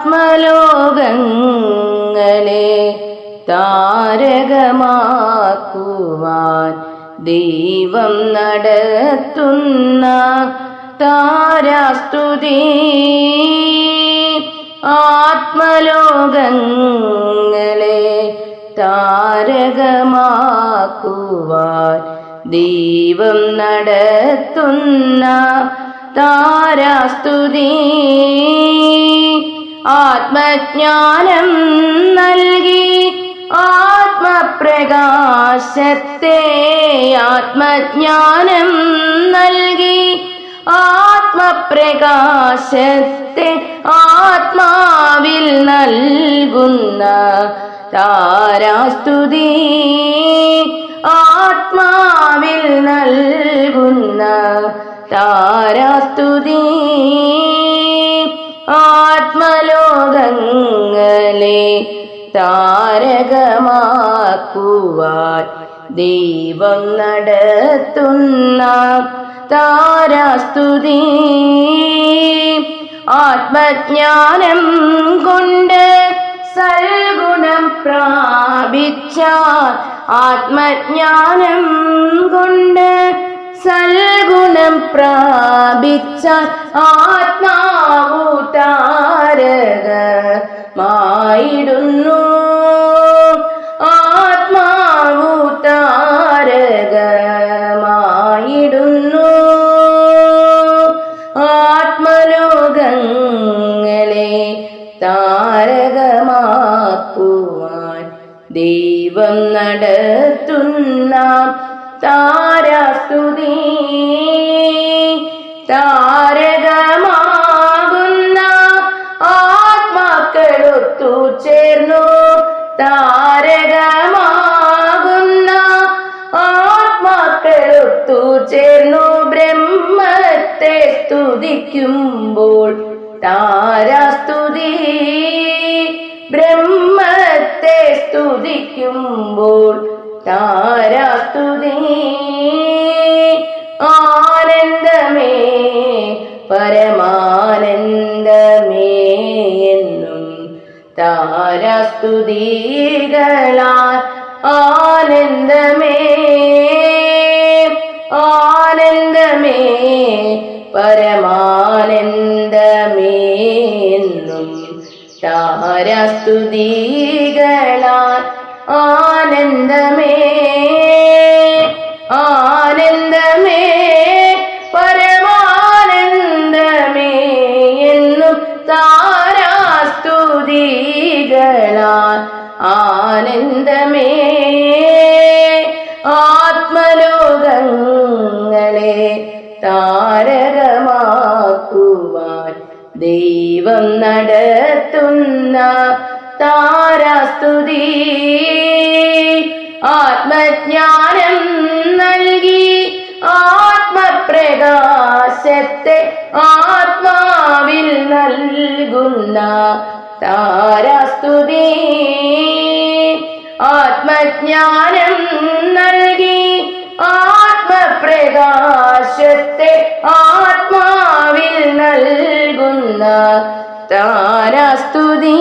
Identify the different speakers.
Speaker 1: ആത്മലോകങ്ങളെ താരകമാക്കുവാൻ ദൈവം നടത്തുന്ന താരാസ്തുതി. ആത്മലോകങ്ങളെ താരകമാക്കുവാൻ ദൈവം നടത്തുന്ന താരാസ്തുതി. ആത്മജ്ഞാനം നൽകി ആത്മപ്രകാശത്തെ ആത്മജ്ഞാനം നൽകി ആത്മപ്രകാശത്തെ ആത്മാവിൽ നൽകുന്ന താരാസ്തുതി ആത്മാവിൽ നൽകുന്ന താരാസ്തുതി താരകമാക്കുവാൻ ദൈവം നടത്തുന്ന താരാസ്തുതി. ആത്മജ്ഞാനം കൊണ്ട് സൽഗുണം പ്രാപിച്ച ആത്മജ്ഞാനം കൊണ്ട് സൽഗുണം പ്രാപിച്ച ആത്മാവു താരകമായിടുന്നു. ആത്മാവു താരകമായിടുന്നു ആത്മലോകങ്ങളെ താരകമാക്കുവാൻ ദൈവം നടത്തുന്ന താരാസ്തുതി. താരകമാകുന്ന ആത്മാക്കളൊത്തു ചേർന്നു. താരകമാകുന്ന സ്തുതിക്കുമ്പോൾ താരാസ്തുതി. ബ്രഹ്മത്തെ സ്തുതിക്കുമ്പോൾ താരാസ്തുതി. ആനന്ദമേ പരമാനന്ദമേ എന്നും താരാസ്തുതികളാൽ ആനന്ദമേ ആനന്ദമേ പരമാനന്ദമേ എന്നും താരാസ്തുതികളാൽ ആനന്ദമേ ആനന്ദമേ പരമാനന്ദമേ എന്നും ആനന്ദമേ. ദൈവം നടത്തുന്ന താരാസ്തുതി. ആത്മജ്ഞാനം നൽകി ആത്മപ്രകാശത്തെ ആത്മാവിൽ നൽകുന്ന താരാസ്തുതി. ആത്മജ്ഞാനം നൽകി ആത്മപ്രകാശത്തെ നൽകുന്ന താരാസ്തുതി.